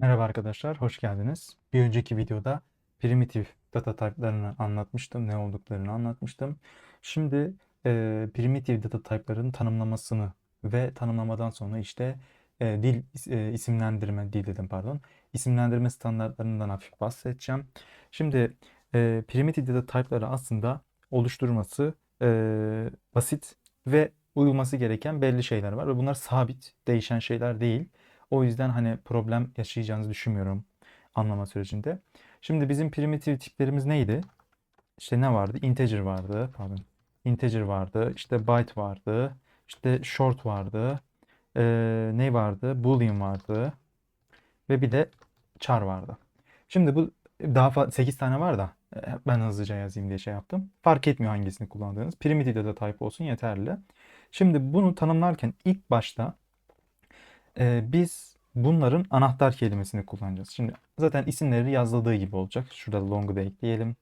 Merhaba arkadaşlar, hoş geldiniz. Bir önceki videoda primitif data type'larını anlatmıştım, ne olduklarını anlatmıştım. Şimdi e, primitive data type'ların tanımlamasını ve tanımlamadan sonra işte e, dil e, isimlendirme, dil dedim pardon, isimlendirme standartlarından hafif bahsedeceğim. Şimdi e, primitive data type'ları aslında oluşturması e, basit ve uyulması gereken belli şeyler var ve bunlar sabit, değişen şeyler değil. O yüzden hani problem yaşayacağınızı düşünmüyorum anlama sürecinde. Şimdi bizim primitive tiplerimiz neydi? İşte ne vardı? Integer vardı. Pardon. Integer vardı. İşte byte vardı. İşte short vardı. Ee, ne vardı? Boolean vardı. Ve bir de char vardı. Şimdi bu daha fazla 8 tane var da ben hızlıca yazayım diye şey yaptım. Fark etmiyor hangisini kullandığınız. Primitive data type olsun yeterli. Şimdi bunu tanımlarken ilk başta ee, biz bunların anahtar kelimesini kullanacağız. Şimdi zaten isimleri yazıldığı gibi olacak. Şurada long'u da ekleyelim.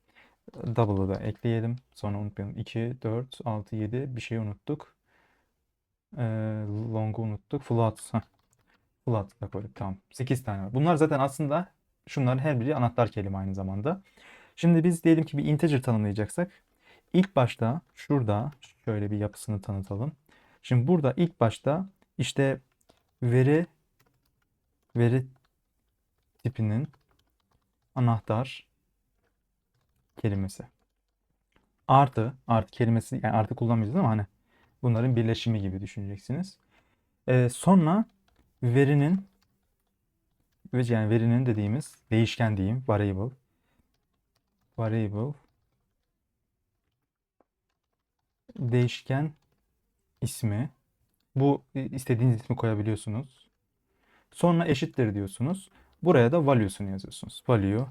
Double'ı da ekleyelim. Sonra unutmayalım. 2, 4, 6, 7 bir şey unuttuk. Ee, long'u unuttuk. Float. Float da koyduk. Tamam. 8 tane var. Bunlar zaten aslında şunların her biri anahtar kelime aynı zamanda. Şimdi biz diyelim ki bir integer tanımlayacaksak ilk başta şurada şöyle bir yapısını tanıtalım. Şimdi burada ilk başta işte veri veri tipinin anahtar kelimesi. Artı, artı kelimesi yani artı kullanmayacağız ama hani bunların birleşimi gibi düşüneceksiniz. Ee, sonra verinin yani verinin dediğimiz değişken diyeyim variable variable değişken ismi bu istediğiniz ismi koyabiliyorsunuz. Sonra eşittir diyorsunuz. Buraya da value'sunu yazıyorsunuz. Value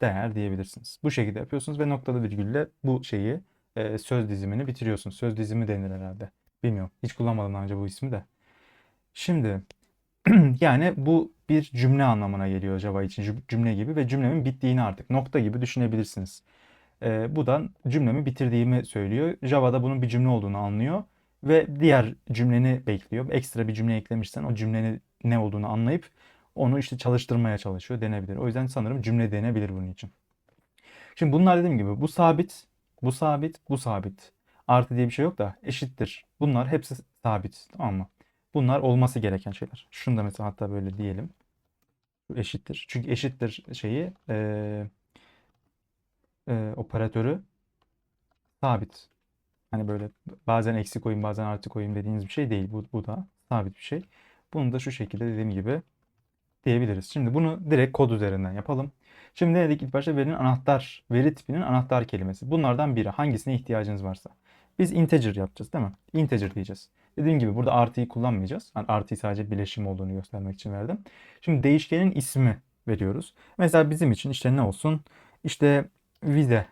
değer diyebilirsiniz. Bu şekilde yapıyorsunuz ve noktalı virgülle bu şeyi e, söz dizimini bitiriyorsunuz. Söz dizimi denir herhalde. Bilmiyorum. Hiç kullanmadım daha önce bu ismi de. Şimdi yani bu bir cümle anlamına geliyor Java için cümle gibi ve cümlemin bittiğini artık nokta gibi düşünebilirsiniz. E, bu da cümlemi bitirdiğimi söylüyor. Java'da bunun bir cümle olduğunu anlıyor ve diğer cümleni bekliyor. Ekstra bir cümle eklemişsen o cümlenin ne olduğunu anlayıp onu işte çalıştırmaya çalışıyor denebilir. O yüzden sanırım cümle denebilir bunun için. Şimdi bunlar dediğim gibi bu sabit, bu sabit, bu sabit. Artı diye bir şey yok da eşittir. Bunlar hepsi sabit tamam mı? Bunlar olması gereken şeyler. Şunu da mesela hatta böyle diyelim. Eşittir. Çünkü eşittir şeyi e, e, operatörü sabit. Hani böyle bazen eksi koyayım bazen artı koyayım dediğiniz bir şey değil. Bu, bu da sabit bir şey. Bunu da şu şekilde dediğim gibi diyebiliriz. Şimdi bunu direkt kod üzerinden yapalım. Şimdi ne dedik ilk başta verinin anahtar, veri tipinin anahtar kelimesi. Bunlardan biri hangisine ihtiyacınız varsa. Biz integer yapacağız değil mi? Integer diyeceğiz. Dediğim gibi burada artıyı kullanmayacağız. Yani artıyı sadece bileşim olduğunu göstermek için verdim. Şimdi değişkenin ismi veriyoruz. Mesela bizim için işte ne olsun? İşte vize.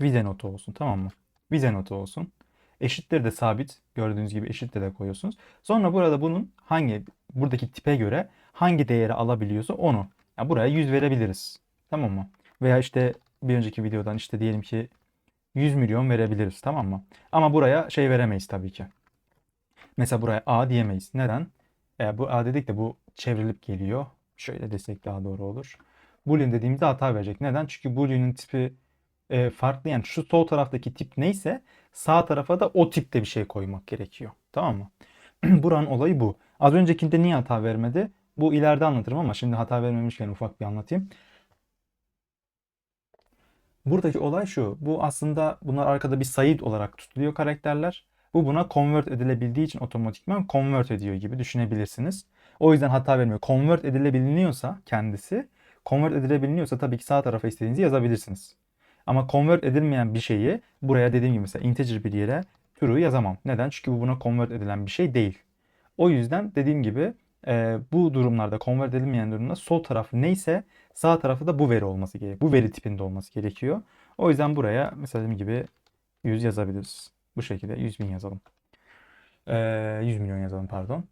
Vize notu olsun tamam mı? Vize notu olsun. Eşittir de sabit. Gördüğünüz gibi eşittir de koyuyorsunuz. Sonra burada bunun hangi buradaki tipe göre hangi değeri alabiliyorsa onu. Yani buraya 100 verebiliriz. Tamam mı? Veya işte bir önceki videodan işte diyelim ki 100 milyon verebiliriz. Tamam mı? Ama buraya şey veremeyiz tabii ki. Mesela buraya A diyemeyiz. Neden? E, bu A dedik de bu çevrilip geliyor. Şöyle desek daha doğru olur. Boolean dediğimizde hata verecek. Neden? Çünkü Boolean'ın tipi e, farklı yani şu sol taraftaki tip neyse sağ tarafa da o tipte bir şey koymak gerekiyor. Tamam mı? Buranın olayı bu. Az öncekinde niye hata vermedi? Bu ileride anlatırım ama şimdi hata vermemişken ufak bir anlatayım. Buradaki olay şu. Bu aslında bunlar arkada bir sayı olarak tutuluyor karakterler. Bu buna convert edilebildiği için otomatikman convert ediyor gibi düşünebilirsiniz. O yüzden hata vermiyor. Convert edilebiliyorsa kendisi, convert edilebiliyorsa tabii ki sağ tarafa istediğinizi yazabilirsiniz. Ama convert edilmeyen bir şeyi buraya dediğim gibi mesela integer bir yere true yazamam. Neden? Çünkü bu buna convert edilen bir şey değil. O yüzden dediğim gibi e, bu durumlarda convert edilmeyen durumda sol tarafı neyse sağ tarafı da bu veri olması gerekiyor. Bu veri tipinde olması gerekiyor. O yüzden buraya mesela dediğim gibi 100 yazabiliriz. Bu şekilde 100 bin yazalım. E, 100 milyon yazalım pardon.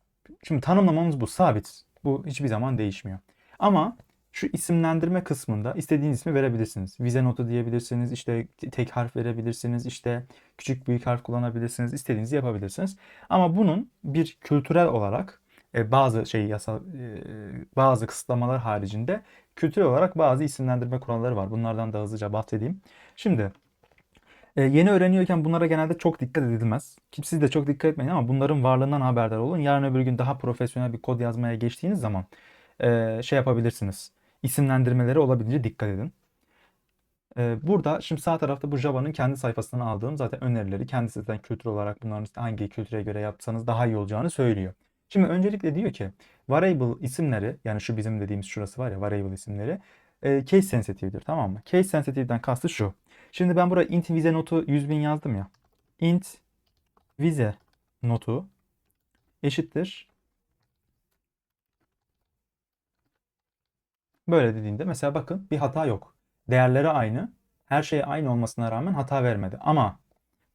Şimdi tanımlamamız bu sabit. Bu hiçbir zaman değişmiyor. Ama şu isimlendirme kısmında istediğiniz ismi verebilirsiniz. Vize notu diyebilirsiniz, işte tek harf verebilirsiniz, işte küçük büyük harf kullanabilirsiniz, istediğinizi yapabilirsiniz. Ama bunun bir kültürel olarak e, bazı şey yasal e, bazı kısıtlamalar haricinde kültürel olarak bazı isimlendirme kuralları var. Bunlardan da hızlıca bahsedeyim. Şimdi e, yeni öğreniyorken bunlara genelde çok dikkat edilmez. Siz de çok dikkat etmeyin ama bunların varlığından haberdar olun. Yarın öbür gün daha profesyonel bir kod yazmaya geçtiğiniz zaman şey yapabilirsiniz. İsimlendirmeleri olabildiğince dikkat edin. E, burada şimdi sağ tarafta bu Java'nın kendi sayfasından aldığım zaten önerileri kendisi kültür olarak bunların hangi kültüre göre yapsanız daha iyi olacağını söylüyor. Şimdi öncelikle diyor ki variable isimleri yani şu bizim dediğimiz şurası var ya variable isimleri e, case sensitive'dir tamam mı? Case sensitive'den kastı şu. Şimdi ben buraya int vize notu 100.000 yazdım ya. int vize notu eşittir. Böyle dediğimde mesela bakın bir hata yok. Değerleri aynı. Her şey aynı olmasına rağmen hata vermedi. Ama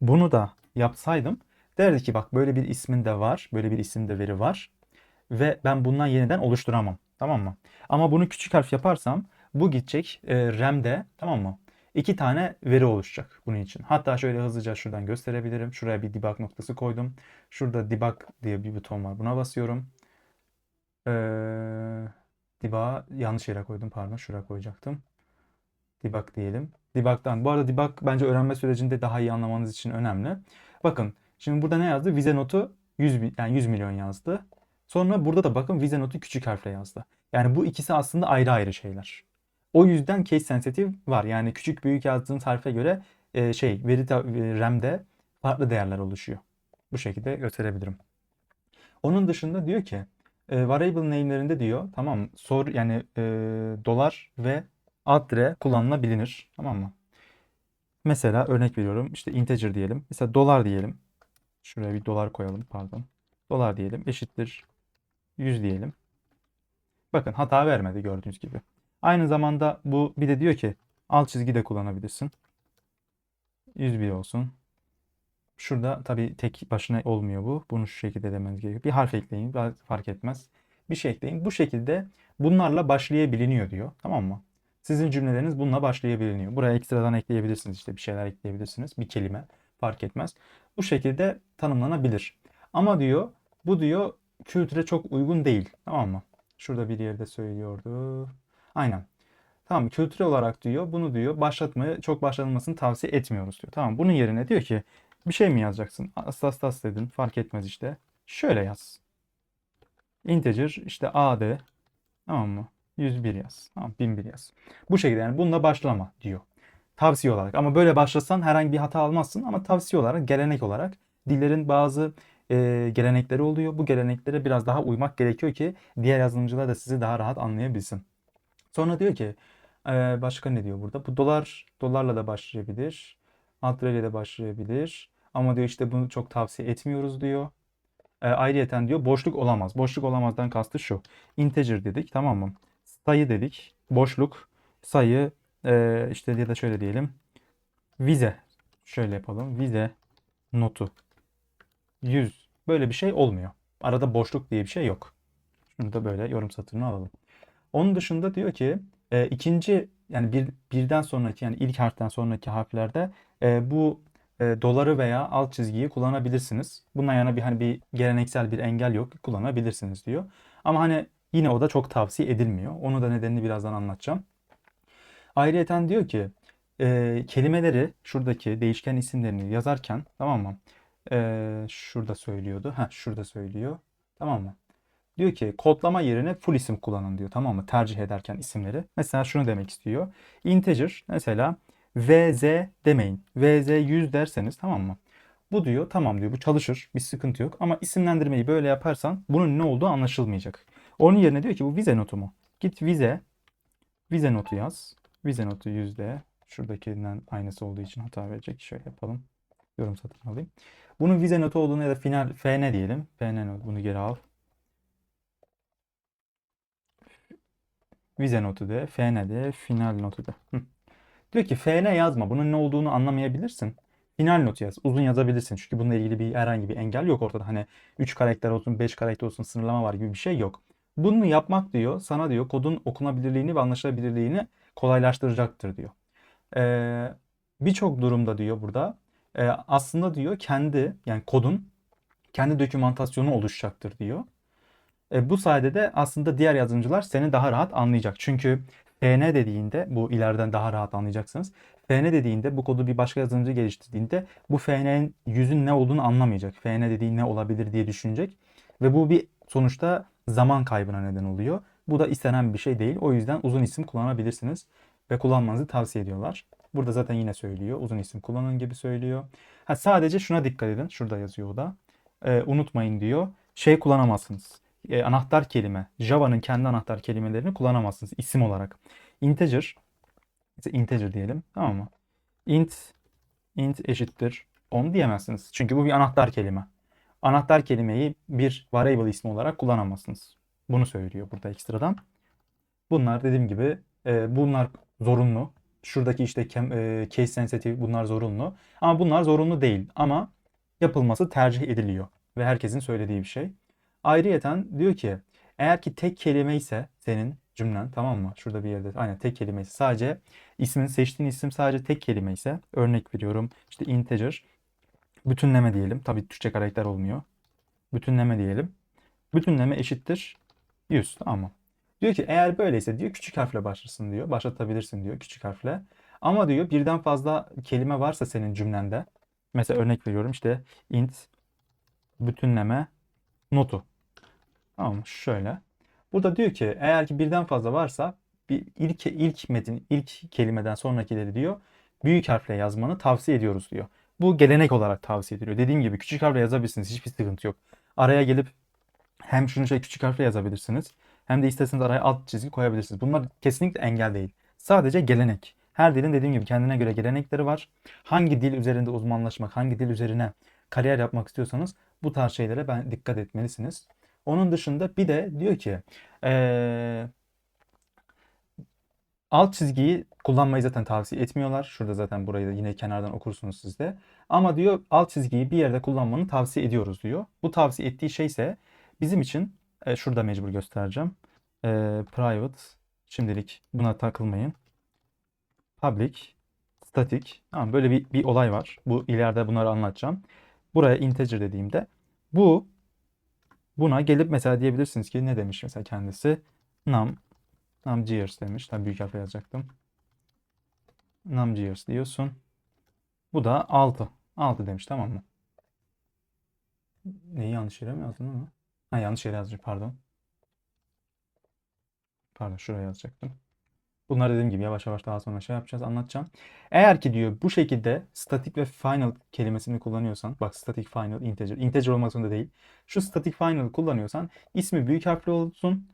bunu da yapsaydım derdi ki bak böyle bir ismin de var. Böyle bir isimde veri var. Ve ben bundan yeniden oluşturamam. Tamam mı? Ama bunu küçük harf yaparsam bu gidecek e, RAM'de tamam mı? İki tane veri oluşacak bunun için. Hatta şöyle hızlıca şuradan gösterebilirim. Şuraya bir debug noktası koydum. Şurada debug diye bir buton var. Buna basıyorum. Ee, debug'ı yanlış yere koydum. Pardon. Şuraya koyacaktım. Debug diyelim. Debug'dan. Bu arada debug bence öğrenme sürecinde daha iyi anlamanız için önemli. Bakın. Şimdi burada ne yazdı? Vize notu 100, bi- yani 100 milyon yazdı. Sonra burada da bakın vize notu küçük harfle yazdı. Yani bu ikisi aslında ayrı ayrı şeyler. O yüzden case sensitive var. Yani küçük büyük yazdığınız harfe göre e, şey veri e, RAM'de farklı değerler oluşuyor. Bu şekilde gösterebilirim. Onun dışında diyor ki e, variable name'lerinde diyor tamam? Sor yani e, dolar ve adre kullanılabilir. Tamam mı? Mesela örnek veriyorum işte integer diyelim. Mesela dolar diyelim. Şuraya bir dolar koyalım pardon. Dolar diyelim eşittir 100 diyelim. Bakın hata vermedi gördüğünüz gibi. Aynı zamanda bu bir de diyor ki alt çizgi de kullanabilirsin. 101 olsun. Şurada tabii tek başına olmuyor bu. Bunu şu şekilde demeniz gerekiyor. Bir harf ekleyin. Fark etmez. Bir şey ekleyin. Bu şekilde bunlarla başlayabiliniyor diyor. Tamam mı? Sizin cümleleriniz bununla başlayabiliyor. Buraya ekstradan ekleyebilirsiniz. işte bir şeyler ekleyebilirsiniz. Bir kelime. Fark etmez. Bu şekilde tanımlanabilir. Ama diyor bu diyor kültüre çok uygun değil. Tamam mı? Şurada bir yerde söylüyordu. Aynen. Tamam kültürel olarak diyor bunu diyor başlatmayı çok başlatılmasını tavsiye etmiyoruz diyor. Tamam bunun yerine diyor ki bir şey mi yazacaksın? Astastas dedin fark etmez işte. Şöyle yaz. Integer işte AD tamam mı? 101 yaz. Tamam 1001 yaz. Bu şekilde yani bununla başlama diyor. Tavsiye olarak ama böyle başlasan herhangi bir hata almazsın ama tavsiye olarak gelenek olarak dillerin bazı e, gelenekleri oluyor. Bu geleneklere biraz daha uymak gerekiyor ki diğer yazılımcılar da sizi daha rahat anlayabilsin. Sonra diyor ki e, başka ne diyor burada? Bu dolar dolarla da başlayabilir. Alt de başlayabilir. Ama diyor işte bunu çok tavsiye etmiyoruz diyor. E, ayrıyeten diyor boşluk olamaz. Boşluk olamazdan kastı şu. Integer dedik tamam mı? Sayı dedik. Boşluk, sayı e, işte ya da şöyle diyelim. Vize. Şöyle yapalım. Vize notu. 100. Böyle bir şey olmuyor. Arada boşluk diye bir şey yok. Şunu da böyle yorum satırını alalım. Onun dışında diyor ki e, ikinci yani bir, birden sonraki yani ilk harften sonraki harflerde e, bu e, doları veya alt çizgiyi kullanabilirsiniz. Bundan yana bir hani bir geleneksel bir engel yok. Kullanabilirsiniz diyor. Ama hani yine o da çok tavsiye edilmiyor. Onu da nedenini birazdan anlatacağım. Ayrıyeten diyor ki e, kelimeleri şuradaki değişken isimlerini yazarken tamam mı? E, şurada söylüyordu. Ha şurada söylüyor. Tamam mı? Diyor ki kodlama yerine full isim kullanın diyor tamam mı? Tercih ederken isimleri. Mesela şunu demek istiyor. Integer mesela vz demeyin. vz 100 derseniz tamam mı? Bu diyor tamam diyor bu çalışır bir sıkıntı yok ama isimlendirmeyi böyle yaparsan bunun ne olduğu anlaşılmayacak. Onun yerine diyor ki bu vize notu mu? Git vize vize notu yaz. Vize notu yüzde. Şuradakinden aynısı olduğu için hata verecek. Şöyle yapalım. Yorum satın alayım. Bunun vize notu olduğunu ya da final fn diyelim. fn notu bunu geri al. Vize notu de, fn de, final notu de. Hı. Diyor ki fn yazma. Bunun ne olduğunu anlamayabilirsin. Final notu yaz. Uzun yazabilirsin. Çünkü bununla ilgili bir herhangi bir engel yok ortada. Hani 3 karakter olsun, 5 karakter olsun sınırlama var gibi bir şey yok. Bunu yapmak diyor sana diyor kodun okunabilirliğini ve anlaşılabilirliğini kolaylaştıracaktır diyor. Ee, birçok durumda diyor burada e, aslında diyor kendi yani kodun kendi dokümantasyonu oluşacaktır diyor. E, bu sayede de aslında diğer yazılımcılar seni daha rahat anlayacak. Çünkü FN dediğinde bu ileriden daha rahat anlayacaksınız. FN dediğinde bu kodu bir başka yazılımcı geliştirdiğinde bu FN'nin yüzün ne olduğunu anlamayacak. FN dediği ne olabilir diye düşünecek. Ve bu bir sonuçta zaman kaybına neden oluyor. Bu da istenen bir şey değil. O yüzden uzun isim kullanabilirsiniz ve kullanmanızı tavsiye ediyorlar. Burada zaten yine söylüyor. Uzun isim kullanın gibi söylüyor. Ha, sadece şuna dikkat edin. Şurada yazıyor o da. Ee, unutmayın diyor. Şey kullanamazsınız. Ee, anahtar kelime. Java'nın kendi anahtar kelimelerini kullanamazsınız isim olarak. Integer. İnteger diyelim. Tamam mı? Int int eşittir 10 diyemezsiniz. Çünkü bu bir anahtar kelime. Anahtar kelimeyi bir variable ismi olarak kullanamazsınız. Bunu söylüyor burada ekstradan. Bunlar dediğim gibi e, bunlar zorunlu. Şuradaki işte e, case sensitive bunlar zorunlu. Ama bunlar zorunlu değil. Ama yapılması tercih ediliyor. Ve herkesin söylediği bir şey. Ayrıyeten diyor ki eğer ki tek kelime ise senin cümlen tamam mı? Şurada bir yerde aynen tek kelime ise sadece ismin seçtiğin isim sadece tek kelime ise örnek veriyorum işte integer bütünleme diyelim. Tabii Türkçe karakter olmuyor. Bütünleme diyelim. Bütünleme eşittir 100 tamam mı? Diyor ki eğer böyleyse diyor küçük harfle başlasın diyor. Başlatabilirsin diyor küçük harfle. Ama diyor birden fazla kelime varsa senin cümlende. Mesela örnek veriyorum işte int bütünleme notu. Tamam? Şöyle. Burada diyor ki eğer ki birden fazla varsa bir ilk ilk metin ilk kelimeden sonrakileri diyor büyük harfle yazmanı tavsiye ediyoruz diyor. Bu gelenek olarak tavsiye ediliyor. Dediğim gibi küçük harfle yazabilirsiniz. Hiçbir sıkıntı yok. Araya gelip hem şunu şey küçük harfle yazabilirsiniz. Hem de isterseniz araya alt çizgi koyabilirsiniz. Bunlar kesinlikle engel değil. Sadece gelenek. Her dilin dediğim gibi kendine göre gelenekleri var. Hangi dil üzerinde uzmanlaşmak, hangi dil üzerine kariyer yapmak istiyorsanız bu tarz şeylere ben dikkat etmelisiniz. Onun dışında bir de diyor ki eee, alt çizgiyi kullanmayı zaten tavsiye etmiyorlar. Şurada zaten burayı da yine kenardan okursunuz siz de. Ama diyor alt çizgiyi bir yerde kullanmanı tavsiye ediyoruz diyor. Bu tavsiye ettiği şey ise bizim için e, şurada mecbur göstereceğim. E, private şimdilik buna takılmayın. Public static. Tamam, böyle bir, bir olay var. Bu ileride bunları anlatacağım. Buraya integer dediğimde bu buna gelip mesela diyebilirsiniz ki ne demiş mesela kendisi? Num num years demiş. Tabii büyük harfle yazacaktım. Num years diyorsun. Bu da 6. 6 demiş tamam mı? Neyi yanlış yere mi yazdın ama? Ha yanlış yere yazmış pardon. Pardon şuraya yazacaktım. Bunları dediğim gibi yavaş yavaş daha sonra şey yapacağız, anlatacağım. Eğer ki diyor bu şekilde static ve final kelimesini kullanıyorsan, bak static final integer, integer olmak zorunda değil. Şu static final kullanıyorsan ismi büyük harfli olsun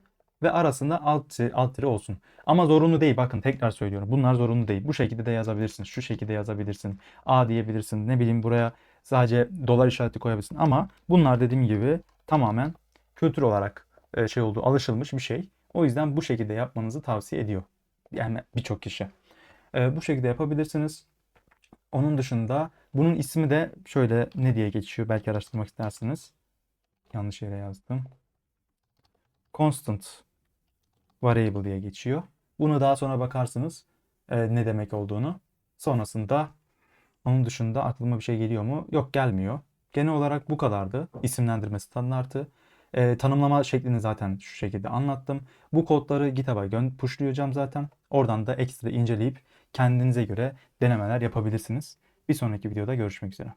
ve arasında alt, alt tire olsun. Ama zorunlu değil. Bakın tekrar söylüyorum. Bunlar zorunlu değil. Bu şekilde de yazabilirsin. Şu şekilde yazabilirsin. A diyebilirsin. Ne bileyim buraya sadece dolar işareti koyabilirsin. Ama bunlar dediğim gibi tamamen kültür olarak e, şey oldu, alışılmış bir şey. O yüzden bu şekilde yapmanızı tavsiye ediyor. Yani birçok kişi. E, bu şekilde yapabilirsiniz. Onun dışında bunun ismi de şöyle ne diye geçiyor belki araştırmak istersiniz. Yanlış yere yazdım. Constant variable diye geçiyor. Bunu daha sonra bakarsınız e, ne demek olduğunu. Sonrasında onun dışında aklıma bir şey geliyor mu? Yok gelmiyor. Genel olarak bu kadardı. İsimlendirme standartı. E, tanımlama şeklini zaten şu şekilde anlattım. Bu kodları GitHub'a gön- pushlayacağım zaten. Oradan da ekstra inceleyip kendinize göre denemeler yapabilirsiniz. Bir sonraki videoda görüşmek üzere.